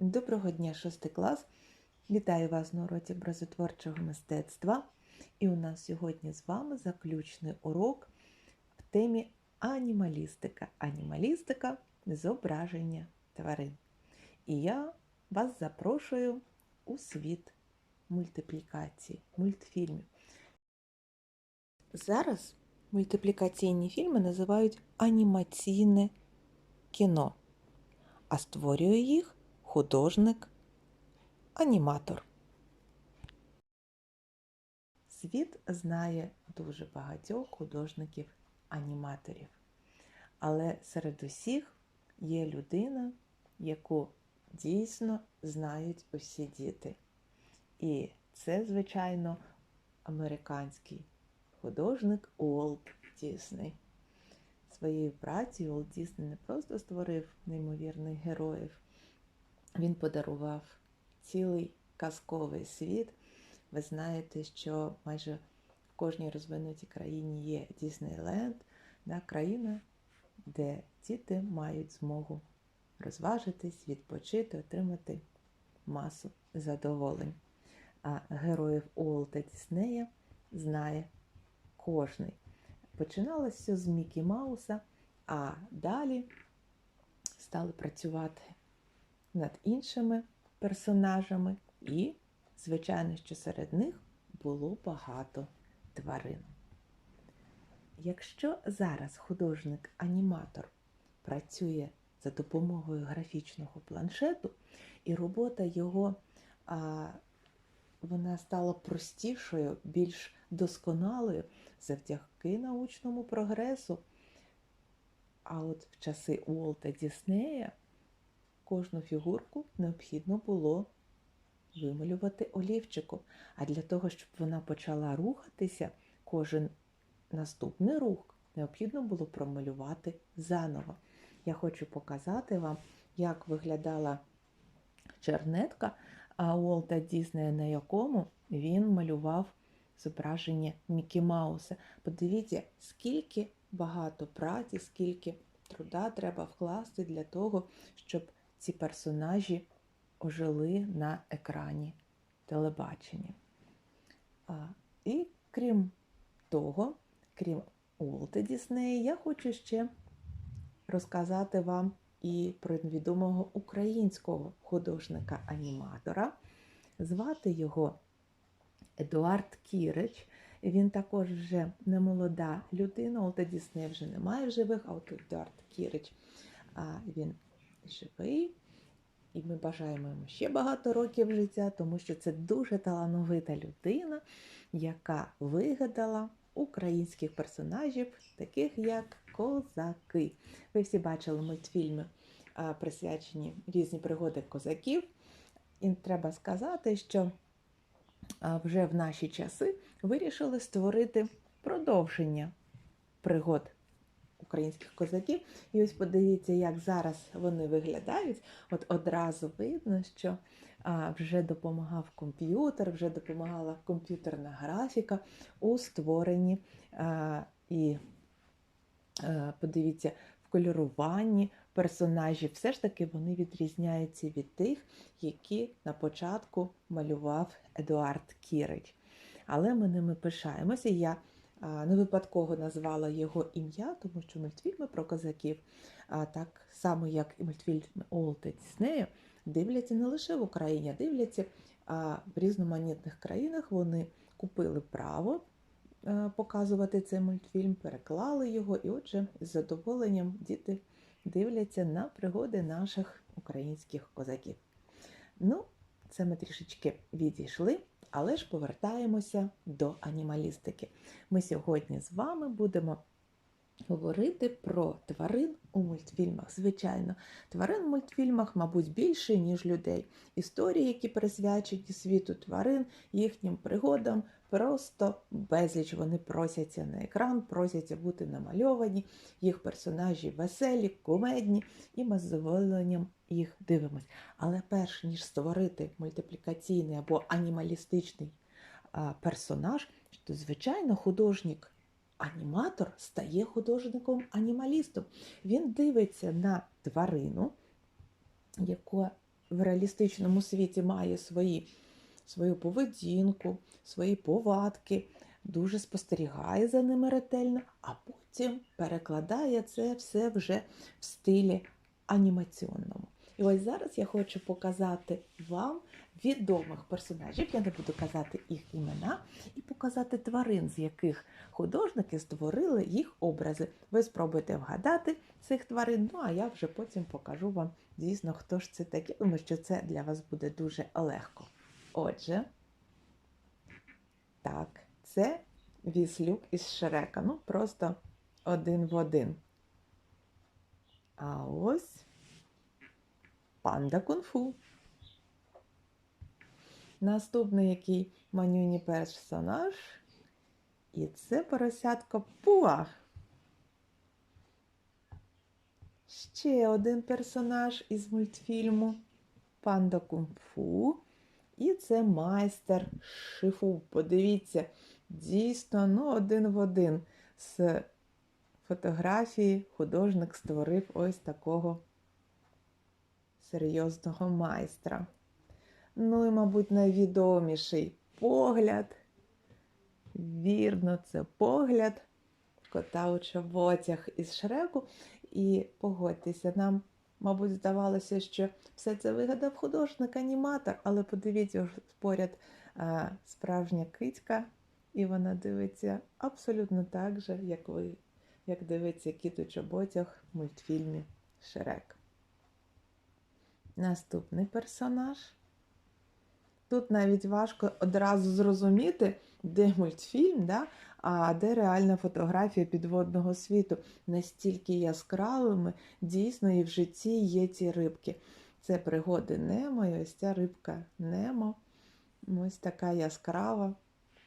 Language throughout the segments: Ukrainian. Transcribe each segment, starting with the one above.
Доброго дня, шостий клас. Вітаю вас на уроці образотворчого мистецтва. І у нас сьогодні з вами заключний урок в темі анімалістика. Анімалістика зображення тварин. І я вас запрошую у світ мультиплікації, мультфільмів. Зараз мультиплікаційні фільми називають анімаційне кіно, а створює їх художник, аніматор. Світ знає дуже багатьох художників-аніматорів, але серед усіх є людина, яку дійсно знають усі діти. І це, звичайно, американський художник Уолт Дісней. Своєю працею Уолт Дісней не просто створив неймовірних героїв, він подарував цілий казковий світ. Ви знаєте, що майже в кожній розвинутій країні є Діснейленд, да, країна, де діти мають змогу розважитись, відпочити, отримати масу задоволень. А героїв Уолта Діснея знає кожний. Починалося з Мікі Мауса, а далі стали працювати над іншими персонажами, і, звичайно, що серед них було багато тварин. Якщо зараз художник-аніматор працює за допомогою графічного планшету, і робота його а, вона стала простішою, більш досконалою завдяки научному прогресу. А от в часи Уолта Діснея кожну фігурку необхідно було вималювати олівчиком. А для того, щоб вона почала рухатися, кожен наступний рух необхідно було промалювати заново. Я хочу показати вам, як виглядала чернетка Уолта Діснея, на якому він малював зображення Мікі Мауса. Подивіться, скільки багато праці, скільки труда треба вкласти для того, щоб ці персонажі ожили на екрані телебачення. І крім того, крім Уолта Діснея, я хочу ще розказати вам і про відомого українського художника-аніматора. Звати його Едуард Кірич. Він також вже не молода людина, Уолта Діснея вже немає живих, а от Едуард Кірич він живий. І ми бажаємо йому ще багато років життя, тому що це дуже талановита людина, яка вигадала українських персонажів, таких як козаки. Ви всі бачили мультфільми, присвячені різні пригоди козаків. І треба сказати, що вже в наші часи вирішили створити продовження пригод українських козаків. І ось подивіться, як зараз вони виглядають. От одразу видно, що вже допомагав комп'ютер, вже допомагала комп'ютерна графіка у створенні і подивіться, в кольоруванні персонажів. Все ж таки вони відрізняються від тих, які на початку малював Едуард Кірич. Але ми ними пишаємося. Я не випадково назвала його ім'я, тому що мультфільми про козаків, так само як і мультфільми Олта Діснея, дивляться не лише в Україні, а дивляться а в різноманітних країнах. Вони купили право показувати цей мультфільм, переклали його, і отже, з задоволенням діти дивляться на пригоди наших українських козаків. Ну, це ми трішечки відійшли. Але ж повертаємося до анімалістики. Ми сьогодні з вами будемо говорити про тварин у мультфільмах. Звичайно, тварин у мультфільмах, мабуть, більше, ніж людей. Історії, які присвячені світу тварин, їхнім пригодам, просто безліч вони просяться на екран, просяться бути намальовані, їх персонажі веселі, кумедні, і ми з задоволенням їх дивимось. Але перш ніж створити мультиплікаційний або анімалістичний персонаж, то, звичайно, художник. Аніматор стає художником-анімалістом. Він дивиться на тварину, яка в реалістичному світі має свої, свою поведінку, свої повадки, дуже спостерігає за ними ретельно, а потім перекладає це все вже в стилі анімаційному. І ось зараз я хочу показати вам відомих персонажів. Я не буду казати їх імена, і показати тварин, з яких художники створили їх образи. Ви спробуйте вгадати цих тварин, ну а я вже потім покажу вам дійсно, хто ж це такі. Думаю, що це для вас буде дуже легко. Отже, так, це віслюк із Шрека. Ну, просто один в один. А ось панда кунг-фу. Наступний який манюні персонаж. І це поросятко Пуа. Ще один персонаж із мультфільму Панда Кунг-фу. І це майстер шифу. Подивіться, дійсно, ну, один в один з фотографії художник створив ось такого серйозного майстра. Ну і, мабуть, найвідоміший погляд. Вірно, це погляд кота у чоботях із шреку. І погодьтеся, нам, мабуть, здавалося, що все це вигадав художник-аніматор, але подивіться, поряд а, справжня кицька, і вона дивиться абсолютно так же, як ви, як дивиться кіт у чоботях в мультфільмі Шрек. Наступний персонаж. Тут навіть важко одразу зрозуміти, де мультфільм, да? а де реальна фотографія підводного світу. Настільки яскравими дійсно і в житті є ці рибки. Це пригоди Немо, і ось ця рибка Немо. Ось така яскрава,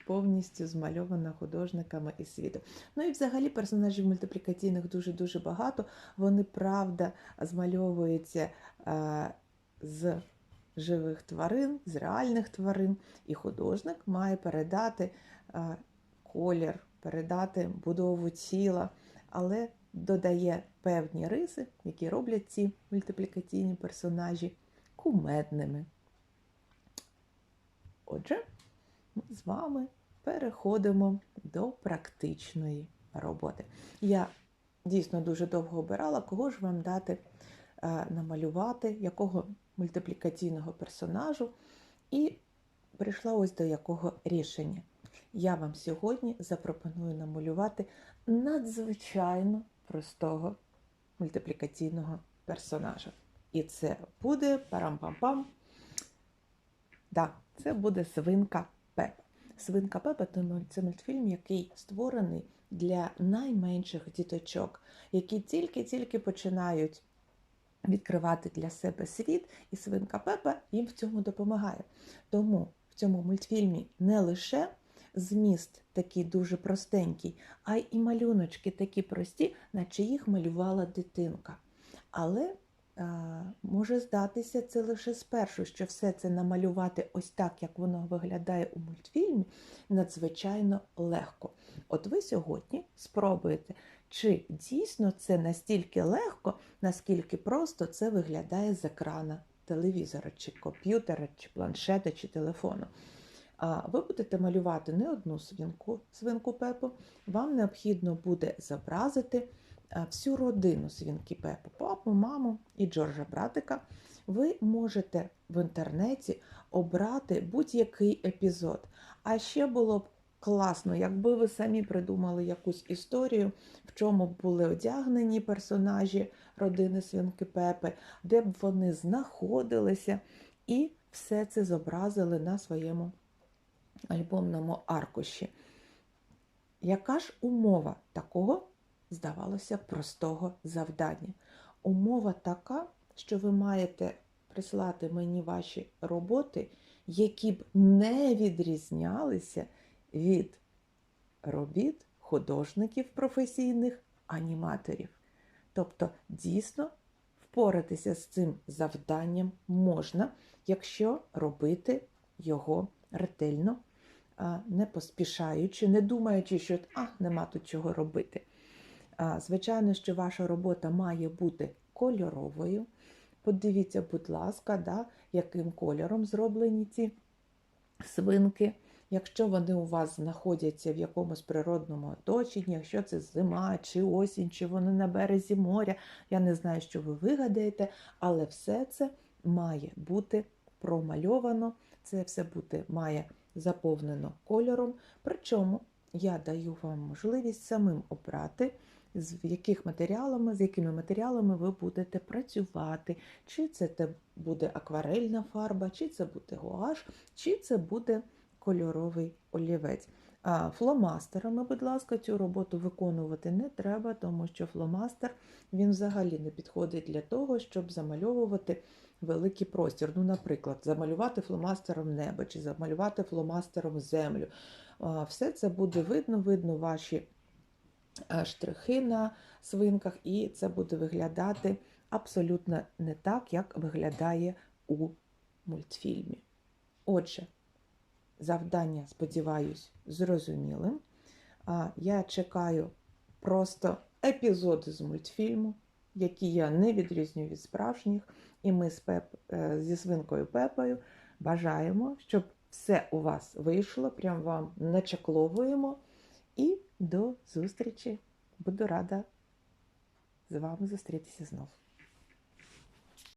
повністю змальована художниками і світу. Ну і взагалі персонажів мультиплікаційних дуже-дуже багато. Вони, правда, змальовуються е, з живих тварин, з реальних тварин, і художник має передати е, колір, передати будову тіла, але додає певні риси, які роблять ці мультиплікаційні персонажі кумедними. Отже, ми з вами переходимо до практичної роботи. Я дійсно дуже довго обирала, кого ж вам дати е, намалювати, якого мультиплікаційного персонажу, і прийшла ось до якого рішення. Я вам сьогодні запропоную намалювати надзвичайно простого мультиплікаційного персонажа. І це буде парам-пам-пам. Да, це буде свинка Пепа. Свинка Пепа це мультфільм, який створений для найменших діточок, які тільки-тільки починають відкривати для себе світ, і свинка Пепа їм в цьому допомагає. Тому в цьому мультфільмі не лише зміст такий дуже простенький, а й і малюночки такі прості, наче їх малювала дитинка. Але а, може здатися це лише спершу, що все це намалювати ось так, як воно виглядає у мультфільмі, надзвичайно легко. От ви сьогодні спробуєте, чи дійсно це настільки легко, наскільки просто це виглядає з екрана телевізора, чи комп'ютера, чи планшета, чи телефону. А ви будете малювати не одну свинку, свинку Пепу, вам необхідно буде зобразити всю родину свинки Пепу, папу, маму і Джорджа братика. Ви можете в інтернеті обрати будь-який епізод. А ще було б класно, якби ви самі придумали якусь історію, в чому б були одягнені персонажі родини свинки Пепи, де б вони знаходилися, і все це зобразили на своєму альбомному аркуші. Яка ж умова такого, здавалося, простого завдання? Умова така, що ви маєте прислати мені ваші роботи, які б не відрізнялися від робіт художників професійних аніматорів. Тобто, дійсно, впоратися з цим завданням можна, якщо робити його ретельно, не поспішаючи, не думаючи, що а, нема тут чого робити. Звичайно, що ваша робота має бути кольоровою, Подивіться, будь ласка, да, яким кольором зроблені ці свинки. Якщо вони у вас знаходяться в якомусь природному оточенні, якщо це зима чи осінь, чи вони на березі моря, я не знаю, що ви вигадаєте, але все це має бути промальовано, це все бути має заповнено кольором. Причому я даю вам можливість самим обрати, з яких матеріалами, з якими матеріалами ви будете працювати. Чи це буде акварельна фарба, чи це буде гуаш, чи це буде кольоровий олівець. А фломастерами, будь ласка, цю роботу виконувати не треба, тому що фломастер він взагалі не підходить для того, щоб замальовувати великий простір. Ну, наприклад, замалювати фломастером небо чи замалювати фломастером землю. Все це буде видно, видно ваші е, штрихи на свинках, і це буде виглядати абсолютно не так, як виглядає у мультфільмі. Отже, завдання, сподіваюсь, зрозумілим. А Я чекаю просто епізоди з мультфільму, які я не відрізнюю від справжніх. І ми з Пеп, е, зі свинкою Пепою бажаємо, щоб все у вас вийшло, прям вам начакловуємо. І до зустрічі! Буду рада з вами зустрітися знову.